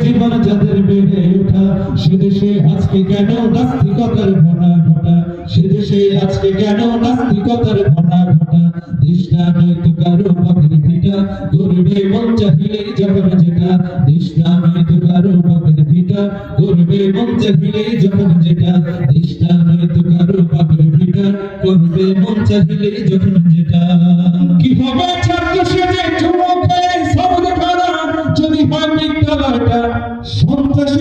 জীবন যাদের বেড়ে ওঠা, সে দেশে আজকে কেন নাস্তিকতার ঘনা ঘটা? সে দেশে আজকে কেন নাস্তিকতার ঘনা ঘটা? দেশটা নয়তো কারও বাপের ভিটা, গরিবে মন চাহিলেই যখন যেটা। দেশটা নয়তো কারও বাপের ভিটা, গরিবে মন চাহিলেই যখন যেটা। দেশটা নয়তো কারও বাপের ভিটা করবে মন চাহিলেই যখন যেটা। কি হবে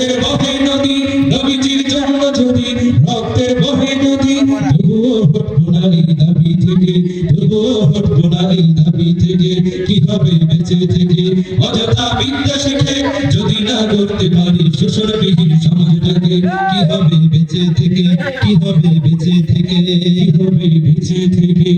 রক্তের বহে নদী, নবীজির জন্য যদি, রক্তের বহে নদী তবুও হটবো না এই দাবি থেকে তবুও হটবো না এই দাবি থেকে, কি হবে বেঁচে থেকে? অযথা বিদ্যা শিখে, যদি না করতে পারি শোষণবিহীন সমাজটাকে, কি হবে বেঁচে থেকে? কি হবে বেঁচে থেকে? কি হবে বেঁচে থেকে?